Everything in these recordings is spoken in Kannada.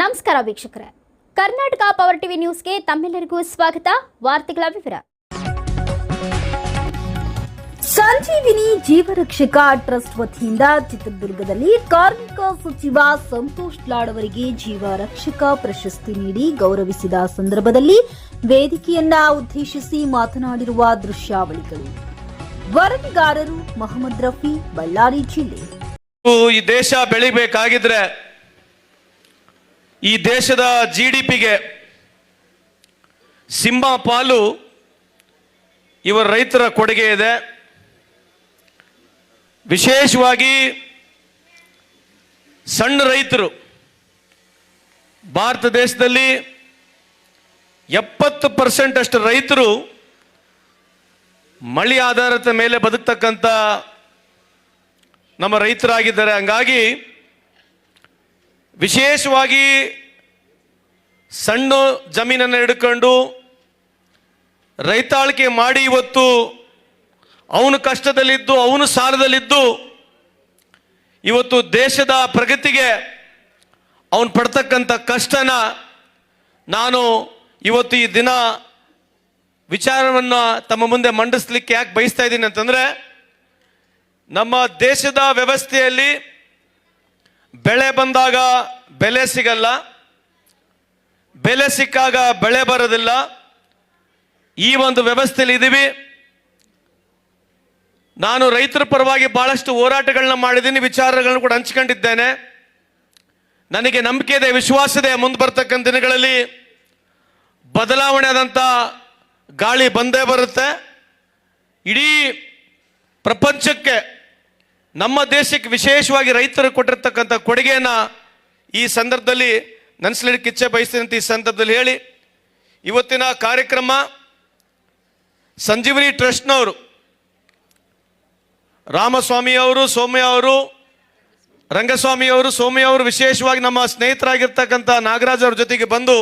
ನಮಸ್ಕಾರ ವೀಕ್ಷಕರೇ. ಕರ್ನಾಟಕ ಪವರ್ ಟಿವಿ ನ್ಯೂಸ್ಗೆ ತಮ್ಮೆಲ್ಲರಿಗೂ ಸ್ವಾಗತ. ವಾರ್ತೆಗಳ ವಿವರ. ಸಂಜೀವಿನಿ ಜೀವರಕ್ಷಕ ಟ್ರಸ್ಟ್ ವತಿಯಿಂದ ಚಿತ್ರದುರ್ಗದಲ್ಲಿ ಕಾರ್ಮಿಕ ಸಚಿವ ಸಂತೋಷ್ ಲಾಡ್ ಅವರಿಗೆ ಜೀವರಕ್ಷಕ ಪ್ರಶಸ್ತಿ ನೀಡಿ ಗೌರವಿಸಿದ ಸಂದರ್ಭದಲ್ಲಿ ವೇದಿಕೆಯನ್ನ ಉದ್ದೇಶಿಸಿ ಮಾತನಾಡಿರುವ ದೃಶ್ಯಾವಳಿಗಳು. ವರದಿಗಾರರು ಮೊಹಮ್ಮದ್ ರಫಿ ಬಳ್ಳಾರಿ ಜಿಲ್ಲೆ. ಈ ದೇಶ ಬೆಳಿಬೇಕಾಗಿದ್ರೆ ಈ ದೇಶದ ಜಿ ಡಿ ಪಿಗೆ ಸಿಂಹ ಪಾಲು ಇವರ ರೈತರ ಕೊಡುಗೆ ಇದೆ. ವಿಶೇಷವಾಗಿ ಸಣ್ಣ ರೈತರು ಭಾರತ ದೇಶದಲ್ಲಿ ಎಪ್ಪತ್ತು ಪರ್ಸೆಂಟ್ ಅಷ್ಟು ರೈತರು ಮಳೆ ಆಧಾರದ ಮೇಲೆ ಬದುಕ್ತಕ್ಕಂಥ ನಮ್ಮ ರೈತರಾಗಿದ್ದಾರೆ. ಹಂಗಾಗಿ ವಿಶೇಷವಾಗಿ ಸಣ್ಣ ಜಮೀನನ್ನು ಹಿಡ್ಕೊಂಡು ರೈತಾಳ್ಕೆ ಮಾಡಿ ಇವತ್ತು ಅವನು ಕಷ್ಟದಲ್ಲಿದ್ದು, ಅವನು ಸಾಲದಲ್ಲಿದ್ದು, ಇವತ್ತು ದೇಶದ ಪ್ರಗತಿಗೆ ಅವನು ಪಡ್ತಕ್ಕಂಥ ಕಷ್ಟನ ನಾನು ಇವತ್ತು ಈ ದಿನ ವಿಚಾರವನ್ನು ತಮ್ಮ ಮುಂದೆ ಮಂಡಿಸ್ಲಿಕ್ಕೆ ಯಾಕೆ ಬಯಸ್ತಾ ಇದ್ದೀನಿ ಅಂತಂದರೆ, ನಮ್ಮ ದೇಶದ ವ್ಯವಸ್ಥೆಯಲ್ಲಿ ಬೆಳೆ ಬಂದಾಗ ಬೆಲೆ ಸಿಗಲ್ಲ, ಬೆಲೆ ಸಿಕ್ಕಾಗ ಬೆಳೆ ಬರೋದಿಲ್ಲ. ಈ ಒಂದು ವ್ಯವಸ್ಥೆಯಲ್ಲಿ ಇದ್ದೀವಿ ನಾನು ರೈತರ ಪರವಾಗಿ ಬಹಳಷ್ಟು ಹೋರಾಟಗಳನ್ನ ಮಾಡಿದ್ದೀನಿ, ವಿಚಾರಗಳನ್ನು ಕೂಡ ಹಂಚ್ಕೊಂಡಿದ್ದೇನೆ. ನನಗೆ ನಂಬಿಕೆ ಇದೆ, ವಿಶ್ವಾಸ ಇದೆ, ಮುಂದೆ ಬರ್ತಕ್ಕಂಥ ದಿನಗಳಲ್ಲಿ ಬದಲಾವಣೆ ಆದಂಥ ಗಾಳಿ ಬಂದೇ ಬರುತ್ತೆ. ಇಡೀ ಪ್ರಪಂಚಕ್ಕೆ ನಮ್ಮ ದೇಶಕ್ಕೆ ವಿಶೇಷವಾಗಿ ರೈತರು ಕೊಟ್ಟಿರ್ತಕ್ಕಂಥ ಕೊಡುಗೆಯನ್ನು ಈ ಸಂದರ್ಭದಲ್ಲಿ ನೆನೆಸ್ಲಿಕ್ಕೆ ಇಚ್ಛೆ ಬಯಸ್ತೀನಿ ಅಂತ ಈ ಸಂದರ್ಭದಲ್ಲಿ ಹೇಳಿ. ಇವತ್ತಿನ ಕಾರ್ಯಕ್ರಮ ಸಂಜೀವಿನಿ ಟ್ರಸ್ಟ್ನವರು, ರಾಮಸ್ವಾಮಿ ಅವರು, ಸೌಮ್ಯ ಅವರು, ರಂಗಸ್ವಾಮಿ ಅವರು, ಸೌಮ್ಯ ಅವರು ವಿಶೇಷವಾಗಿ ನಮ್ಮ ಸ್ನೇಹಿತರಾಗಿರ್ತಕ್ಕಂಥ ನಾಗರಾಜ್ ಅವ್ರ ಜೊತೆಗೆ ಬಂದು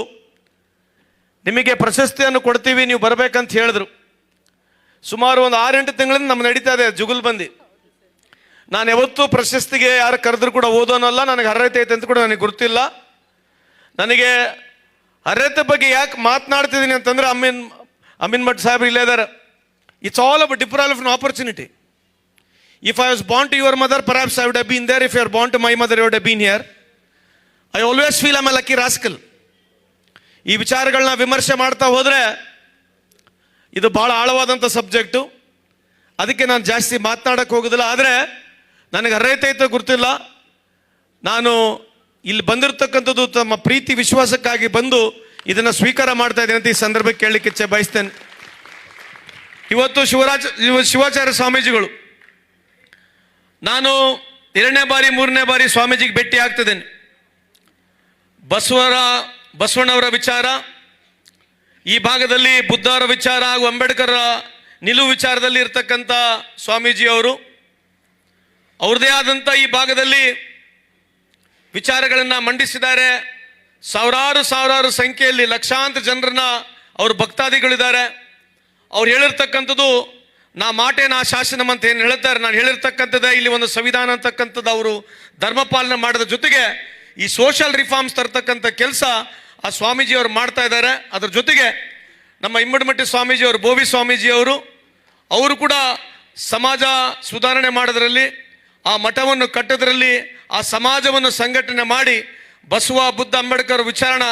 ನಿಮಗೆ ಪ್ರಶಸ್ತಿಯನ್ನು ಕೊಡ್ತೀವಿ, ನೀವು ಬರಬೇಕಂತ ಹೇಳಿದ್ರು. ಸುಮಾರು ಒಂದು ಆರೆಂಟು ತಿಂಗಳಿಂದ ನಮ್ಮ ನಡೀತಾ ಇದೆ ಜುಗುಲ್ಬಂದಿ ನಾನು ಯಾವತ್ತೂ ಪ್ರಶಸ್ತಿಗೆ ಯಾರು ಕರೆದ್ರು ಕೂಡ ಓದೋನಲ್ಲ, ನನಗೆ ಅರ್ಹತೆ ಐತೆ ಅಂತ ಕೂಡ ನನಗೆ ಗೊತ್ತಿಲ್ಲ ನನಗೆ ಅರ್ಹತೆ ಬಗ್ಗೆ ಯಾಕೆ ಮಾತನಾಡ್ತಿದ್ದೀನಿ ಅಂತಂದ್ರೆ ಅಮೀನ್ ಅಮೀನ್ ಭಟ್ ಸಾಹೇಬ್ ಇಲ್ಲೇ ಇದ್ದಾರೆ it's all about ಡಿಪ್ರಾಲ್ of an opportunity if I was ಬಾಂಟ್ to your mother perhaps I would have bean there if you R bond to my mother you would have been here I always feel am A lucky rascal ಈ ವಿಚಾರಗಳನ್ನ ವಿಮರ್ಶೆ ಮಾಡ್ತಾ ಹೋದರೆ ಇದು ಭಾಳ ಆಳವಾದಂಥ ಸಬ್ಜೆಕ್ಟು ಅದಕ್ಕೆ ನಾನು ಜಾಸ್ತಿ ಮಾತನಾಡೋಕ್ಕೆ ಹೋಗೋದಿಲ್ಲ. ಆದರೆ ನನಗೆ ಅರ್ಹತೆ ಗೊತ್ತಿಲ್ಲ ನಾನು ಇಲ್ಲಿ ಬಂದಿರತಕ್ಕಂಥದ್ದು ತಮ್ಮ ಪ್ರೀತಿ ವಿಶ್ವಾಸಕ್ಕಾಗಿ ಬಂದು ಇದನ್ನು ಸ್ವೀಕಾರ ಮಾಡ್ತಾ ಇದ್ದೀನಿ ಅಂತ ಈ ಸಂದರ್ಭಕ್ಕೆ ಕೇಳಲಿಕ್ಕೆ ಇಚ್ಛೆ ಬಯಸ್ತೇನೆ. ಇವತ್ತು ಶಿವರಾಜ ಶಿವ- ಶಿವಾಚಾರ್ಯ ಸ್ವಾಮೀಜಿಗಳು, ನಾನು ಎರಡನೇ ಬಾರಿ, ಮೂರನೇ ಬಾರಿ ಸ್ವಾಮೀಜಿಗೆ ಭೇಟಿ ಆಗ್ತಿದ್ದೇನೆ. ಬಸವರ, ಬಸವಣ್ಣವರ ವಿಚಾರ, ಈ ಭಾಗದಲ್ಲಿ ಬುದ್ಧರ ವಿಚಾರ ಹಾಗೂ ಅಂಬೇಡ್ಕರ್ ನಿಲುವು ವಿಚಾರದಲ್ಲಿ ಇರ್ತಕ್ಕಂಥ ಸ್ವಾಮೀಜಿ ಅವರು ಅವ್ರದೇ ಆದಂಥ ಈ ಭಾಗದಲ್ಲಿ ವಿಚಾರಗಳನ್ನು ಮಂಡಿಸಿದ್ದಾರೆ. ಸಾವಿರಾರು ಸಾವಿರಾರು ಸಂಖ್ಯೆಯಲ್ಲಿ ಲಕ್ಷಾಂತರ ಜನರನ್ನ ಅವ್ರ ಭಕ್ತಾದಿಗಳಿದ್ದಾರೆ. ಅವ್ರು ಹೇಳಿರ್ತಕ್ಕಂಥದ್ದು, ನಾ ಮಾಟೆ ನಾ ಶಾಸನಂ ಅಂತ ಏನು ಹೇಳ್ತಾರೆ. ನಾನು ಹೇಳಿರ್ತಕ್ಕಂಥದ್ದೇ ಇಲ್ಲಿ ಒಂದು ಸಂವಿಧಾನ ಅಂತಕ್ಕಂಥದ್ದು ಅವರು ಧರ್ಮಪಾಲನೆ ಮಾಡಿದ ಜೊತೆಗೆ ಈ ಸೋಷಿಯಲ್ ರಿಫಾರ್ಮ್ಸ್ ತರ್ತಕ್ಕಂಥ ಕೆಲಸ ಆ ಸ್ವಾಮೀಜಿಯವರು ಮಾಡ್ತಾ ಇದ್ದಾರೆ. ಅದ್ರ ಜೊತೆಗೆ ನಮ್ಮ ಇಮ್ಮಡಮಟ್ಟಿ ಸ್ವಾಮೀಜಿಯವರು ಬೋವಿ ಸ್ವಾಮೀಜಿಯವರು ಅವರು ಕೂಡ ಸಮಾಜ ಸುಧಾರಣೆ ಮಾಡೋದ್ರಲ್ಲಿ ಆ ಮಠವನ್ನು ಕಟ್ಟೋದ್ರಲ್ಲಿ ಆ ಸಮಾಜವನ್ನು ಸಂಘಟನೆ ಮಾಡಿ ಬಸವ, ಬುದ್ಧ, ಅಂಬೇಡ್ಕರ್ ವಿಚಾರಣ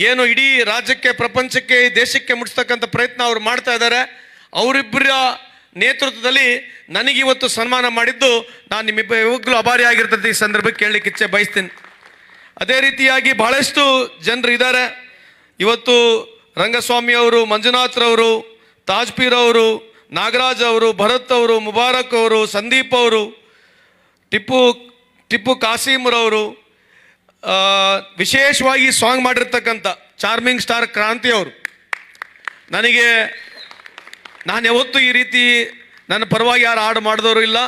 ಏನು ಇಡೀ ರಾಜ್ಯಕ್ಕೆ, ಪ್ರಪಂಚಕ್ಕೆ, ದೇಶಕ್ಕೆ ಮುಟ್ಟಿಸ್ತಕ್ಕಂಥ ಪ್ರಯತ್ನ ಅವರು ಮಾಡ್ತಾ ಇದ್ದಾರೆ. ಅವರಿಬ್ಬರ ನೇತೃತ್ವದಲ್ಲಿ ನನಗಿವತ್ತು ಸನ್ಮಾನ ಮಾಡಿದ್ದು ನಾನು ನಿಮ್ಮಿಬ್ಬ ಯಾವಾಗಲೂ ಅಭಾರಿ ಆಗಿರ್ತದೆ ಈ ಸಂದರ್ಭಕ್ಕೆ ಕೇಳಲಿಕ್ಕೆ ಇಚ್ಛೆ ಬಯಸ್ತೀನಿ. ಅದೇ ರೀತಿಯಾಗಿ ಬಹಳಷ್ಟು ಜನರು ಇದ್ದಾರೆ. ಇವತ್ತು ರಂಗಸ್ವಾಮಿ ಅವರು ಮಂಜುನಾಥ್ರವರು ತಾಜ್ಪೀರ್ ಅವರು, ನಾಗರಾಜ್ ಅವರು, ಭರತ್ ಅವರು, ಮುಬಾರಕ್ ಅವರು, ಸಂದೀಪ್ ಅವರು ಟಿಪ್ಪು ಟಿಪ್ಪು ಕಾಸೀಮ್ರವರು ವಿಶೇಷವಾಗಿ ಸಾಂಗ್ ಮಾಡಿರ್ತಕ್ಕಂಥ ಚಾರ್ಮಿಂಗ್ ಸ್ಟಾರ್ ಕ್ರಾಂತಿ ಅವರು ನನಗೆ, ನಾನು ಯಾವತ್ತೂ ಈ ರೀತಿ ನನ್ನ ಪರವಾಗಿ ಯಾರು ಹಾಡು ಮಾಡಿದವರು ಇಲ್ಲ.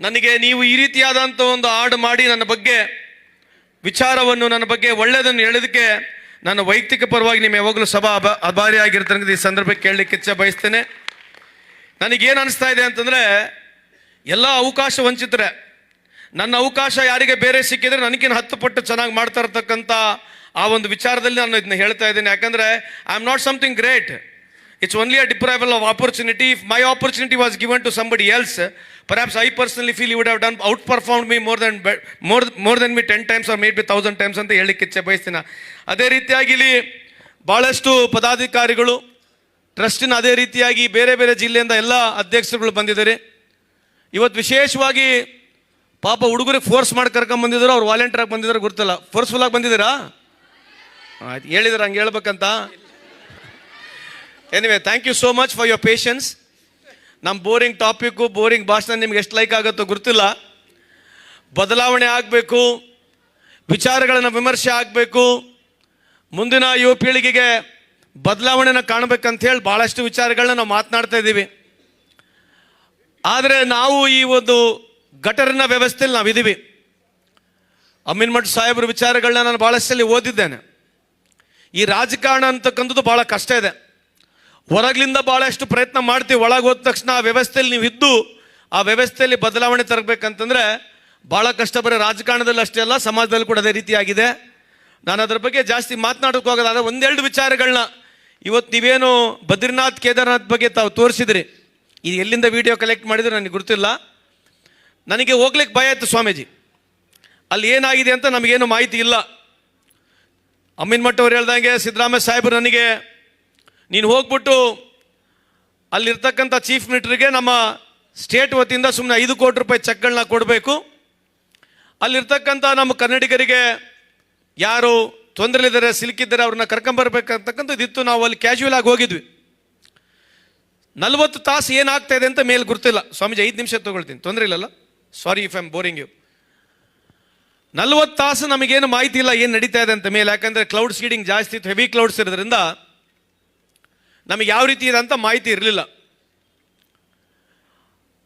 ನನಗೆ ನೀವು ಈ ರೀತಿಯಾದಂಥ ಒಂದು ಹಾಡು ಮಾಡಿ ನನ್ನ ಬಗ್ಗೆ ವಿಚಾರವನ್ನು, ನನ್ನ ಬಗ್ಗೆ ಒಳ್ಳೆಯದನ್ನು ಹೇಳೋದಕ್ಕೆ ನನ್ನ ವೈಯಕ್ತಿಕ ಪರವಾಗಿ ನಿಮ್ಮ ಯಾವಾಗಲೂ ಸಭಾ ಅಬ ಅಭಾರಿ ಆಗಿರ್ತಕ್ಕಂಥ ಈ ಸಂದರ್ಭಕ್ಕೆ ಕೇಳಲಿಕ್ಕೆ ಇಚ್ಛೆ ಬಯಸ್ತೇನೆ. ನನಗೇನು ಅನಿಸ್ತಾ ಇದೆ ಅಂತಂದರೆ ಎಲ್ಲ ಅವಕಾಶ ವಂಚಿತರೆ. ನನ್ನ ಅವಕಾಶ ಯಾರಿಗೆ ಬೇರೆ ಸಿಕ್ಕಿದ್ರೆ ನನಗಿನ ಹತ್ತು ಪಟ್ಟು ಚೆನ್ನಾಗಿ ಮಾಡ್ತಾ ಇರ್ತಕ್ಕಂಥ ಆ ಒಂದು ವಿಚಾರದಲ್ಲಿ ನಾನು ಇದನ್ನ ಹೇಳ್ತಾ ಇದ್ದೀನಿ. ಯಾಕಂದರೆ I am not something great it's only a deprival of opportunity if my opportunity was given to somebody else perhaps I personally feel you would have done outperform me more than more more then me ten times or maybe thousand times ಅಂತ ಹೇಳಲಿಕ್ಕೆ ಇಚ್ಛೆ ಬಯಸ್ತೀನಿ. ಅದೇ ರೀತಿಯಾಗಿ ಇಲ್ಲಿ ಭಾಳಷ್ಟು ಪದಾಧಿಕಾರಿಗಳು, ಟ್ರಸ್ಟಿನ ಅದೇ ರೀತಿಯಾಗಿ ಬೇರೆ ಬೇರೆ ಜಿಲ್ಲೆಯಿಂದ ಎಲ್ಲ ಅಧ್ಯಕ್ಷರುಗಳು ಬಂದಿದ್ದಾರೆ. ಇವತ್ತು ವಿಶೇಷವಾಗಿ ಪಾಪ ಹುಡುಗರಿಗೆ ಫೋರ್ಸ್ ಮಾಡಿ ಕರ್ಕೊಂಡ್ ಬಂದಿದ್ರು, ಅವ್ರು ವಾಲಂಟಿಯರ್ ಆಗಿ ಬಂದಿದ್ರು, ಗೊತ್ತಿಲ್ಲ. ಫೋರ್ಸ್ಫುಲ್ ಆಗಿ ಬಂದಿದ್ದೀರಾ? ಆಯ್ತು, ಹೇಳಿದ್ರೆ ಹಂಗೆ ಹೇಳ್ಬೇಕಂತ. Anyway thank you so much for your patience ನಮ್ಮ ಬೋರಿಂಗ್ ಟಾಪಿಕ್ಕು ಬೋರಿಂಗ್ ಭಾಷಣ ನಿಮ್ಗೆ ಎಷ್ಟು ಲೈಕ್ ಆಗುತ್ತೋ ಗೊತ್ತಿಲ್ಲ. ಬದಲಾವಣೆ ಆಗಬೇಕು, ವಿಚಾರಗಳನ್ನು ವಿಮರ್ಶೆ ಆಗಬೇಕು. ಮುಂದಿನ ಯುವ ಪೀಳಿಗೆಗೆ ಬದಲಾವಣೆನ ಕಾಣಬೇಕಂತ ಹೇಳಿ ಭಾಳಷ್ಟು ವಿಚಾರಗಳನ್ನ ನಾವು ಮಾತನಾಡ್ತಾ ಇದ್ದೀವಿ. ಆದರೆ ನಾವು ಈ ಒಂದು ಗಟರಿನ ವ್ಯವಸ್ಥೆಯಲ್ಲಿ ನಾವಿದ್ದೀವಿ. ಅಮೀನ್ ಮಠ್ ಸಾಹೇಬ್ರ ವಿಚಾರಗಳನ್ನ ನಾನು ಭಾಳಷ್ಟಲ್ಲಿ ಓದಿದ್ದೇನೆ. ಈ ರಾಜಕಾರಣ ಅಂತಕ್ಕಂಥದ್ದು ಭಾಳ ಕಷ್ಟ ಇದೆ. ಹೊರಗ್ಲಿಂದ ಭಾಳಷ್ಟು ಪ್ರಯತ್ನ ಮಾಡ್ತೀವಿ. ಒಳಗೆ ಹೋದ ತಕ್ಷಣ ಆ ವ್ಯವಸ್ಥೆಯಲ್ಲಿ ನೀವು ಇದ್ದು ಆ ವ್ಯವಸ್ಥೆಯಲ್ಲಿ ಬದಲಾವಣೆ ತರಬೇಕಂತಂದರೆ ಭಾಳ ಕಷ್ಟ ಬರೀ ರಾಜಕಾರಣದಲ್ಲಿ ಅಷ್ಟೇ ಅಲ್ಲ, ಸಮಾಜದಲ್ಲಿ ಕೂಡ ಅದೇ ರೀತಿಯಾಗಿದೆ. ನಾನು ಅದ್ರ ಬಗ್ಗೆ ಜಾಸ್ತಿ ಮಾತನಾಡೋಕೆ ಹೋಗೋದಾದ್ರೆ ಒಂದೆರಡು ವಿಚಾರಗಳನ್ನ ಇವತ್ತು ನೀವೇನು ಬದ್ರಿನಾಥ್ ಕೇದಾರ್ನಾಥ್ ಬಗ್ಗೆ ತಾವು ತೋರಿಸಿದ್ರಿ. ಇದು ಎಲ್ಲಿಂದ ವಿಡಿಯೋ ಕಲೆಕ್ಟ್ ಮಾಡಿದ್ರು ನನಗೆ ಗೊತ್ತಿಲ್ಲ. ನನಗೆ ಹೋಗ್ಲಿಕ್ಕೆ ಭಯ ಇತ್ತು ಸ್ವಾಮೀಜಿ. ಅಲ್ಲಿ ಏನಾಗಿದೆ ಅಂತ ನಮಗೇನು ಮಾಹಿತಿ ಇಲ್ಲ. ಅಮ್ಮಿನ ಮಠ್ ಅವ್ರು ಹೇಳ್ದಂಗೆ, ಸಿದ್ದರಾಮಯ್ಯ ಸಾಹೇಬರು ನನಗೆ, ನೀನು ಹೋಗ್ಬಿಟ್ಟು ಅಲ್ಲಿರ್ತಕ್ಕಂಥ ಚೀಫ್ ಮಿನಿಸ್ಟ್ರಿಗೆ ನಮ್ಮ ಸ್ಟೇಟ್ ವತಿಯಿಂದ ಸುಮ್ಮನೆ ಐದು ಕೋಟಿ ರೂಪಾಯಿ ಚೆಕ್ಗಳನ್ನ ಕೊಡಬೇಕು. ಅಲ್ಲಿರ್ತಕ್ಕಂಥ ನಮ್ಮ ಕನ್ನಡಿಗರಿಗೆ ಯಾರು ತೊಂದರೆಲಿದ್ದಾರೆ, ಸಿಲುಕಿದ್ದಾರೆ, ಅವ್ರನ್ನ ಕರ್ಕೊಂಬರ್ಬೇಕಂತಕ್ಕಂಥದ್ದು ಇತ್ತು ನಾವು ಅಲ್ಲಿ ಕ್ಯಾಶುವಲ್ ಆಗಿ ಹೋಗಿದ್ವಿ. ನಲ್ವತ್ತು ತಾಸು ಏನಾಗ್ತಾ ಇದೆ ಅಂತ ಮೇಲೆ ಗುರ್ತಿಲ್ಲ. ಸ್ವಾಮೀಜಿ, ಐದು ನಿಮಿಷ ತಗೊಳ್ತೀನಿ. ತೊಂದರೆ ಇಲ್ಲಲ್ಲ? Sorry if I'm boring you ನಲ್ವತ್ತು ತಾಸು ನಮಗೇನು ಮಾಹಿತಿ ಇಲ್ಲ ಏನು ನಡೀತಾ ಇದೆ ಅಂತ ಮೇಲೆ. ಯಾಕಂದರೆ ಕ್ಲೌಡ್ ಸೀಡಿಂಗ್ ಜಾಸ್ತಿ ಇತ್ತು ಹೆವಿ ಕ್ಲೌಡ್ಸ್ ಇರೋದ್ರಿಂದ ನಮಗೆ ಯಾವ ರೀತಿ ಇದೆ ಅಂತ ಮಾಹಿತಿ ಇರಲಿಲ್ಲ.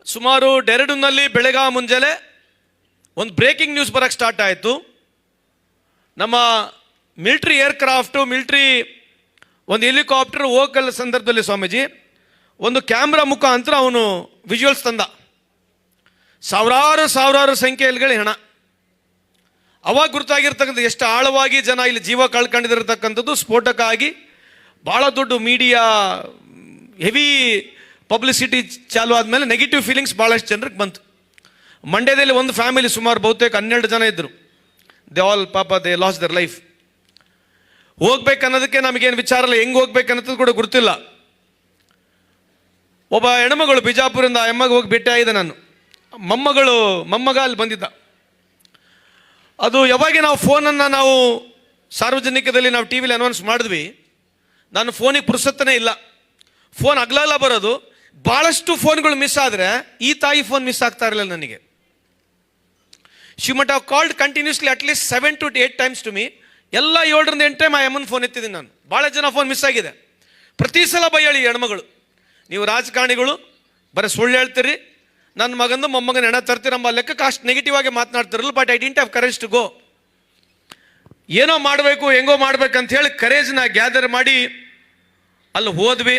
ಸುಮಾರು ಡೆರಡೂನಲ್ಲಿ ಬೆಳಗಾ ಮುಂಜಾನೆ ಒಂದು ಬ್ರೇಕಿಂಗ್ ನ್ಯೂಸ್ ಬರೋಕ್ಕೆ ಸ್ಟಾರ್ಟ್ ಆಯಿತು. ನಮ್ಮ ಮಿಲ್ಟ್ರಿ ಏರ್ಕ್ರಾಫ್ಟು ಮಿಲ್ಟ್ರಿ ಒಂದು ಹೆಲಿಕಾಪ್ಟರ್ ಹೋಗಲ್ಲ ಸಂದರ್ಭದಲ್ಲಿ ಸ್ವಾಮೀಜಿ ಒಂದು ಕ್ಯಾಮ್ರಾ ಮುಖಾಂತರ ಅವನು ವಿಜುವಲ್ಸ್ ತಂದ. ಸಾವಿರಾರು ಸಾವಿರಾರು ಸಂಖ್ಯೆಯಲ್ಲಿ ಹಣ. ಅವಾಗ ಗುರುತಾಗಿರ್ತಕ್ಕಂಥ ಎಷ್ಟು ಆಳವಾಗಿ ಜನ ಇಲ್ಲಿ ಜೀವ ಕಳ್ಕೊಂಡಿರತಕ್ಕಂಥದ್ದು ಸ್ಫೋಟಕ ಆಗಿ ಭಾಳ ದೊಡ್ಡ ಮೀಡಿಯಾ ಹೆವಿ ಪಬ್ಲಿಸಿಟಿ ಚಾಲು ಆದಮೇಲೆ ನೆಗೆಟಿವ್ ಫೀಲಿಂಗ್ಸ್ ಭಾಳಷ್ಟು ಜನರಿಗೆ ಬಂತು. ಮಂಡ್ಯದಲ್ಲಿ ಒಂದು ಫ್ಯಾಮಿಲಿ ಸುಮಾರು ಬಹುತೇಕ ಹನ್ನೆರಡು ಜನ ಇದ್ದರು ದೇ ಆಲ್ ಪಾಪ ದೇ ಲಾಸ್ ದರ್ ಲೈಫ್ ಹೋಗ್ಬೇಕನ್ನೋದಕ್ಕೆ ನಮಗೇನು ವಿಚಾರ ಇಲ್ಲ, ಹೆಂಗೆ ಹೋಗ್ಬೇಕನ್ನೋದು ಕೂಡ ಗೊತ್ತಿಲ್ಲ ಒಬ್ಬ ಹೆಣ್ಮಗಳು ಬಿಜಾಪುರಿಂದ ಆ ಹೋಗಿ ಭೇಟಿ ಆಗಿದೆ ನಾನು. ಮೊಮ್ಮಗಳು ಮೊಮ್ಮಗ ಅಲ್ಲಿ ಬಂದಿದ್ದ. ಅದು ಯಾವಾಗ ನಾವು ಫೋನನ್ನು ನಾವು ಸಾರ್ವಜನಿಕದಲ್ಲಿ ನಾವು ಟಿ ವಿಲಿ ಅನೌನ್ಸ್ ಮಾಡಿದ್ವಿ, ನಾನು ಫೋನಿಗೆ ಪುರುಸತ್ತನೇ ಇಲ್ಲ. ಫೋನ್ ಅಗ್ಲಲ್ಲ ಬರೋದು. ಭಾಳಷ್ಟು ಫೋನ್ಗಳು ಮಿಸ್ ಆದರೆ ಈ ತಾಯಿ ಫೋನ್ ಮಿಸ್ ಆಗ್ತಾ ಇರಲಿಲ್ಲ ನನಗೆ. She must have called continuously at least seven to eight times to me ಎಲ್ಲ ಏಳರಿಂದ ಎಂಟು ಟೈಮ್ ಆ ಎಮ್ಮನ್ ಫೋನ್ ಎತ್ತಿದ್ದೀನಿ ನಾನು. ಭಾಳ ಜನ ಫೋನ್ ಮಿಸ್ ಆಗಿದೆ. ಪ್ರತಿ ಸಲ ಬೈಯಳಿ ಹೆಣ್ಮಗಳು. ನೀವು ರಾಜಕಾರಣಿಗಳು, ಬರೀ ಸುಳ್ಳು ಹೇಳ್ತೀರಿ. ನನ್ನ ಮಗಂದು ಮೊಮ್ಮಗನ ಹೆಣ ತರ್ತೀರಮ್ಮ ಲೆಕ್ಕಕ್ಕೆ ಅಷ್ಟು ನೆಗೆಟಿವ್ ಆಗಿ ಮಾತನಾಡ್ತಿರಲ್ಲ but I didn't have courage to go ಏನೋ ಮಾಡಬೇಕು, ಹೆಂಗೋ ಮಾಡ್ಬೇಕಂತ ಹೇಳಿ ಕರೇಜ್ನ ಗ್ಯಾದರ್ ಮಾಡಿ ಅಲ್ಲಿ ಹೋದ್ವಿ.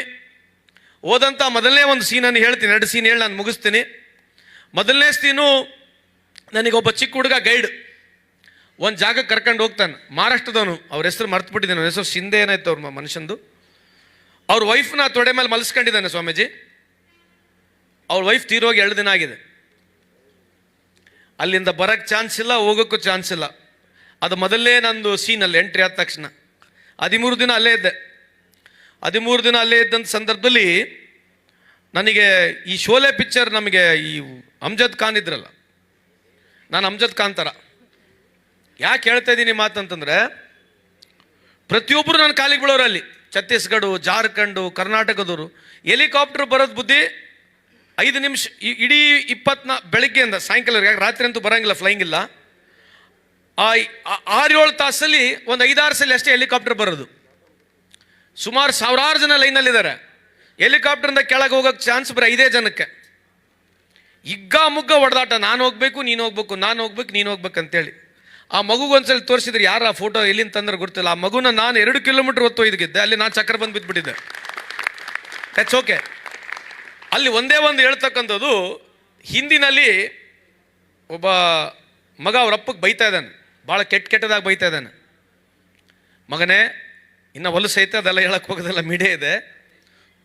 ಹೋದಂಥ ಮೊದಲನೇ ಒಂದು ಸೀನನ್ನು ಹೇಳ್ತೀನಿ, ಎರಡು ಸೀನ್ ಹೇಳಿ ನಾನು ಮುಗಿಸ್ತೀನಿ. ಮೊದಲನೇ ಸೀನು ನನಗೊಬ್ಬ ಚಿಕ್ಕ ಹುಡುಗ ಗೈಡ್ ಒಂದು ಜಾಗಕ್ಕೆ ಕರ್ಕೊಂಡು ಹೋಗ್ತಾನೆ, ಮಹಾರಾಷ್ಟ್ರದವನು. ಅವ್ರ ಹೆಸರು ಮರ್ತು ಬಿಟ್ಟಿದ್ದೀನಿ ಅವ್ರ ಹೆಸರು ಶಿಂದೆ ಏನಾಯ್ತು ಅವ್ರ ಮನುಷ್ಯಂದು. ಅವ್ರ ವೈಫ್ನ ತೊಡೆ ಮೇಲೆ ಮಲಸ್ಕೊಂಡಿದ್ದಾನೆ ಸ್ವಾಮೀಜಿ. ಅವ್ರ ವೈಫ್ ತೀರೋಗಿ ಎರಡು ದಿನ ಆಗಿದೆ. ಅಲ್ಲಿಂದ ಬರಕ್ಕೆ ಚಾನ್ಸ್ ಇಲ್ಲ, ಹೋಗೋಕ್ಕೂ ಚಾನ್ಸ್ ಇಲ್ಲ. ಅದು ಮೊದಲೇ ನಂದು ಸೀನಲ್ಲಿ ಎಂಟ್ರಿ ಆದ ತಕ್ಷಣ. ಹದಿಮೂರು ದಿನ ಅಲ್ಲೇ ಇದ್ದೆ. ಹದಿಮೂರು ದಿನ ಅಲ್ಲೇ ಇದ್ದಂಥ ಸಂದರ್ಭದಲ್ಲಿ ನನಗೆ ಈ ಶೋಲೆ ಪಿಕ್ಚರ್ ನಮಗೆ ಈ ಅಮ್ಜದ್ ಖಾನ್ ಇದ್ರಲ್ಲ. ನಾನು ಅಮ್ಜದ್ ಖಾನ್ ಥರ ಯಾಕೆ ಹೇಳ್ತಾ ಇದ್ದೀನಿ ಮಾತಂತಂದರೆ ಪ್ರತಿಯೊಬ್ಬರು ನನ್ನ ಕಾಲಿಗೆ ಬೀಳೋರು ಅಲ್ಲಿ ಛತ್ತೀಸ್ಗಢ ಜಾರ್ಖಂಡು, ಕರ್ನಾಟಕದವರು ಹೆಲಿಕಾಪ್ಟರ್ ಬರೋದು ಬುದ್ಧಿ ಐದು ನಿಮಿಷ ಇಡೀ ಇಪ್ಪತ್ನಾ ಬೆಳಗ್ಗೆಯಿಂದ, ಸಾಯಂಕಾಲ ಯಾಕೆ ರಾತ್ರಿ ಅಂತೂ ಬರಂಗಿಲ್ಲ ಫ್ಲೈಯಿಂಗ್ ಇಲ್ಲ. ಆ ಆರು ಏಳು ತಾಸಲ್ಲಿ ಒಂದು ಐದಾರು ಸಲ ಅಷ್ಟೇ ಹೆಲಿಕಾಪ್ಟರ್ ಬರೋದು. ಸುಮಾರು ಸಾವಿರಾರು ಜನ ಲೈನಲ್ಲಿದ್ದಾರೆ. ಹೆಲಿಕಾಪ್ಟರ್ನಿಂದ ಕೆಳಗೆ ಹೋಗೋಕ್ಕೆ ಚಾನ್ಸ್ ಬರೀ ಐದೇ ಜನಕ್ಕೆ. ಇಗ್ಗ ಮುಗ್ಗ ಹೊಡೆದಾಟ, ನಾನು ಹೋಗ್ಬೇಕು, ನೀನು ಹೋಗ್ಬೇಕು, ನಾನು ಹೋಗ್ಬೇಕು, ನೀನು ಹೋಗ್ಬೇಕು ಅಂತೇಳಿ. ಆ ಮಗುಗೆ ಒಂದ್ಸಲ ತೋರಿಸಿದ್ರೆ ಯಾರು ಆ ಫೋಟೋ ಎಲ್ಲಿಂದ ತಂದ್ರೆ ಗೊತ್ತಿಲ್ಲ. ಆ ಮಗುನ ನಾನು ಎರಡು ಕಿಲೋಮೀಟರ್ ಹೊತ್ತು ಒಯ್ದಿದ್ದೆ ಅಲ್ಲಿ ನಾನು ಚಕ್ರ ಬಂದು ಬಿದ್ದುಬಿಟ್ಟಿದ್ದೆ ದಟ್ಸ್ ಓಕೆ ಅಲ್ಲಿ ಒಂದೇ ಒಂದು ಹೇಳ್ತಕ್ಕಂಥದ್ದು, ಹಿಂದಿನಲ್ಲಿ ಒಬ್ಬ ಮಗ ಅವ್ರ ಅಪ್ಪಗೆ ಬೈತಾ ಇದ್ದಾನೆ. ಭಾಳ ಕೆಟ್ಟ ಕೆಟ್ಟದಾಗಿ ಬೈತಾ ಇದ್ದಾನೆ. ಮಗನೇ, ಇನ್ನು ಹೊಲಸು ಐತೆ ಅದೆಲ್ಲ ಹೇಳಕ್ಕೆ ಹೋಗೋದೆಲ್ಲ ಮಿಡೆ ಇದೆ.